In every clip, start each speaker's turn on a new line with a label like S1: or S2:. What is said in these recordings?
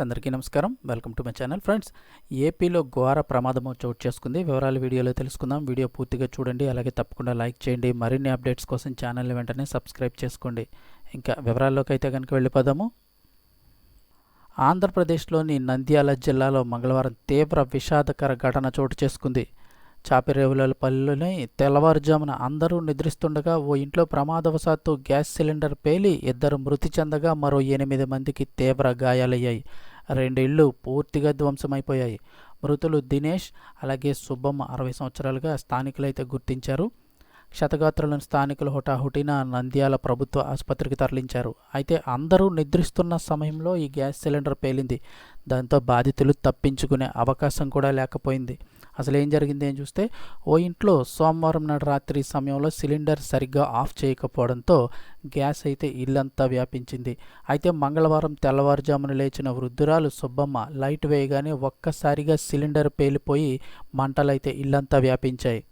S1: అందరికీ నమస్కారం. Welcome to my channel friends. ఏపీలో ఘోర ప్రమాదం చోటు చేసుకుంది. వివరాలు వీడియోలో తెలుసుకుందాం. వీడియో పూర్తిగా చూడండి. అలాగే తప్పకుండా లైక్ చేయండి. మరిన్ని అప్డేట్స్ కోసం ఛానల్ని వెంటనే సబ్స్క్రైబ్ చేసుకోండి. ఇంకా వివరాల్లోకి అయితే కనుక వెళ్ళిపోదాము. ఆంధ్రప్రదేశ్లోని నంద్యాల జిల్లాలో మంగళవారం తీవ్ర విషాదకర ఘటన చోటు చేసుకుంది. చాపిరేవులపల్లిలోని తెల్లవారుజామున అందరూ నిద్రిస్తుండగా ఓ ఇంట్లో ప్రమాదవశాత్తు గ్యాస్ సిలిండర్ పేలి ఇద్దరు మృతి చెందగా మరో ఎనిమిది మందికి తీవ్ర గాయాలయ్యాయి. రెండు ఇళ్ళు పూర్తిగా ధ్వంసమైపోయాయి. మృతులు దినేష్ అలాగే సుబ్బమ్మ అరవై సంవత్సరాలుగా స్థానికులైతే గుర్తించారు. క్షతగాత్రులను స్థానికులు హుటాహుటిన నంద్యాల ప్రభుత్వ ఆసుపత్రికి తరలించారు. అయితే అందరూ నిద్రిస్తున్న సమయంలో ఈ గ్యాస్ సిలిండర్ పేలింది. దాంతో బాధితులు తప్పించుకునే అవకాశం కూడా లేకపోయింది. అసలు ఏం జరిగింది అని చూస్తే ఓ ఇంట్లో సోమవారం నాడు రాత్రి సమయంలో సిలిండర్ సరిగ్గా ఆఫ్ చేయకపోవడంతో గ్యాస్ అయితే ఇల్లంతా వ్యాపించింది. అయితే మంగళవారం తెల్లవారుజామున లేచిన వృద్ధురాలు సుబ్బమ్మ లైట్ వేయగానే ఒక్కసారిగా సిలిండర్ పేలిపోయి మంటలైతే ఇల్లంతా వ్యాపించాయి.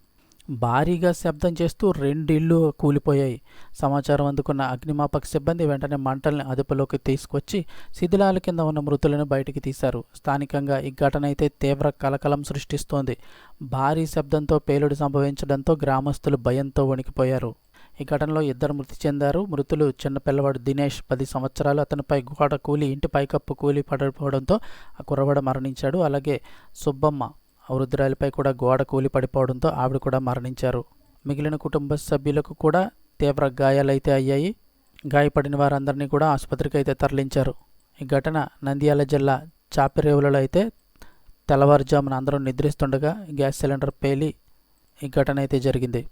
S1: భారీగా శబ్దం చేస్తూ రెండిళ్ళు కూలిపోయాయి. సమాచారం అందుకున్న అగ్నిమాపక సిబ్బంది వెంటనే మంటల్ని అదుపులోకి తీసుకొచ్చి శిథిలాల కింద ఉన్న మృతులను బయటికి తీశారు. స్థానికంగా ఈ ఘటన అయితే తీవ్ర కలకలం సృష్టిస్తోంది. భారీ శబ్దంతో పేలుడు సంభవించడంతో గ్రామస్తులు భయంతో వణికిపోయారు. ఈ ఘటనలో ఇద్దరు మృతి చెందారు. మృతులు చిన్న పిల్లవాడు దినేష్ పది సంవత్సరాలు. అతనిపై గోడ కూలి ఇంటి పైకప్పు కూలి పడిపోవడంతో ఆ కుర్రవాడు మరణించాడు. అలాగే సుబ్బమ్మ వృద్ధురాలిపై కూడా గోడ కూలి పడిపోవడంతో ఆవిడ కూడా మరణించారు. మిగిలిన కుటుంబ సభ్యులకు కూడా తీవ్ర గాయాలైతే అయ్యాయి. గాయపడిన వారందరినీ కూడా ఆసుపత్రికి అయితే తరలించారు. ఈ ఘటన నంద్యాల జిల్లా చాపిరేవులలో అయితే తెల్లవారుజామున అందరూ నిద్రిస్తుండగా గ్యాస్ సిలిండర్ పేలి ఈ ఘటన అయితే జరిగింది.